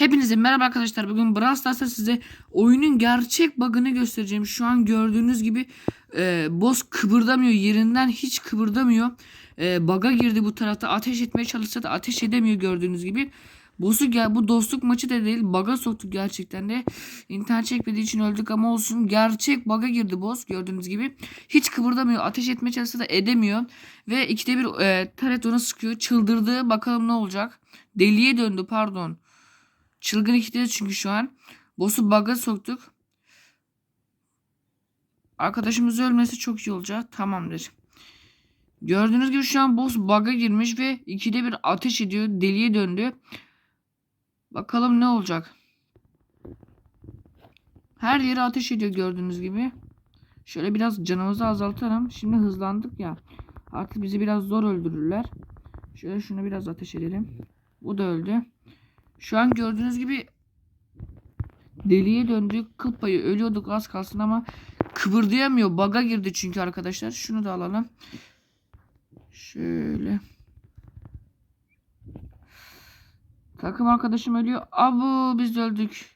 Hepinize merhaba arkadaşlar. Bugün Brawl Stars'ta size oyunun gerçek bug'ını göstereceğim. Şu an gördüğünüz gibi e, boss kıpırdamıyor. Yerinden hiç kıpırdamıyor. E, bug'a girdi bu tarafta. Ateş etmeye çalışsa da ateş edemiyor gördüğünüz gibi. Boss'u gel bu dostluk maçı da değil. Bug'a soktuk gerçekten de. İnternet çekmediği için öldük ama olsun. Gerçek bug'a girdi boss gördüğünüz gibi. Hiç kıpırdamıyor. Ateş etmeye çalışsa da edemiyor. Ve ikide bir e, taret ona sıkıyor. Çıldırdı. Bakalım ne olacak. Deliye döndü pardon. Çılgın ikide çünkü şu an. Boss'u bug'a soktuk. Arkadaşımız ölmesi çok iyi olacak. Tamamdır. Gördüğünüz gibi şu an boss bug'a girmiş ve ikide bir ateş ediyor. Deliye döndü. Bakalım ne olacak. Her yere ateş ediyor gördüğünüz gibi. Şöyle biraz canımızı azaltalım. Şimdi hızlandık ya. Artık bizi biraz zor öldürürler. Şöyle şunu biraz ateş edelim. Bu da öldü. Şu an gördüğünüz gibi deliye döndük. Kıl payı ölüyorduk az kalsın ama kıvırdayamıyor. Baga girdi çünkü arkadaşlar. Şunu da alalım. Şöyle. Takım arkadaşım ölüyor. Abu biz öldük.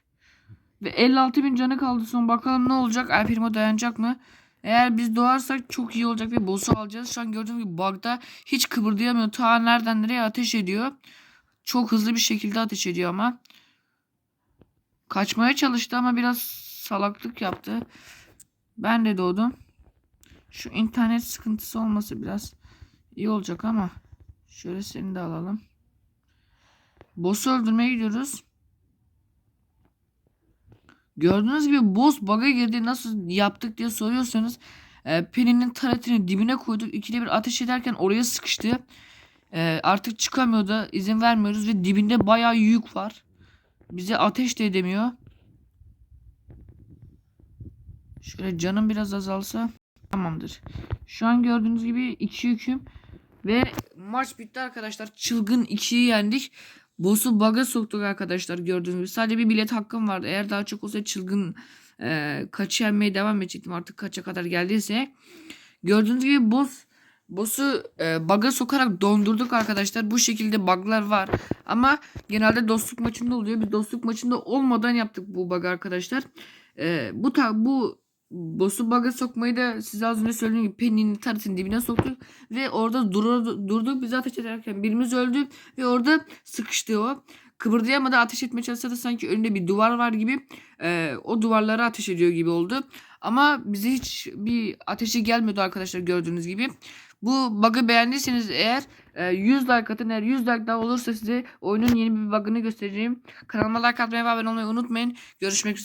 Ve 56 bin canı kaldı son. Bakalım ne olacak? El dayanacak mı? Eğer biz doğarsak çok iyi olacak ve boss'u alacağız. Şu an gördüğünüz gibi bug'da hiç kıpırdayamıyor. Ta nereden nereye ateş ediyor. Çok hızlı bir şekilde ateş ediyor ama. Kaçmaya çalıştı ama biraz salaklık yaptı. Ben de doğdum. Şu internet sıkıntısı olması biraz iyi olacak ama. Şöyle seni de alalım. Boss'u öldürmeye gidiyoruz. Gördüğünüz gibi boss bug'a girdi nasıl yaptık diye soruyorsanız e, Penny'nin taretini dibine koyduk. İkide bir ateş ederken oraya sıkıştı. E, artık çıkamıyor da izin vermiyoruz ve dibinde bayağı yük var. Bize ateş de edemiyor. Şöyle canım biraz azalsa tamamdır. Şu an gördüğünüz gibi iki yüküm ve maç bitti arkadaşlar. Çılgın 2'yi yendik. Boss'u bug'a soktuk arkadaşlar gördüğünüz gibi. Sadece bir bilet hakkım vardı. Eğer daha çok olsa çılgın e, kaçı yenmeye devam edecektim artık kaça kadar geldiyse. Gördüğünüz gibi boss boss'u e, bug'a sokarak dondurduk arkadaşlar. Bu şekilde bug'lar var. Ama genelde dostluk maçında oluyor. Biz dostluk maçında olmadan yaptık bu bug'ı arkadaşlar. E, bu bu boss'u bug'a sokmayı da size az önce söylediğim gibi Penny'nin taretinin dibine soktuk. Ve orada dur durduk. Biz ateş ederken birimiz öldü. Ve orada sıkıştı o. Kıpırdayamadı ateş etmeye çalışsa da sanki önünde bir duvar var gibi e, o duvarlara ateş ediyor gibi oldu. Ama bize hiç bir ateşi gelmiyordu arkadaşlar gördüğünüz gibi. Bu bug'ı beğendiyseniz eğer e, 100 like atın. Eğer 100 like daha olursa size oyunun yeni bir bug'ını göstereceğim. Kanalıma like atmayı ve abone olmayı unutmayın. Görüşmek üzere.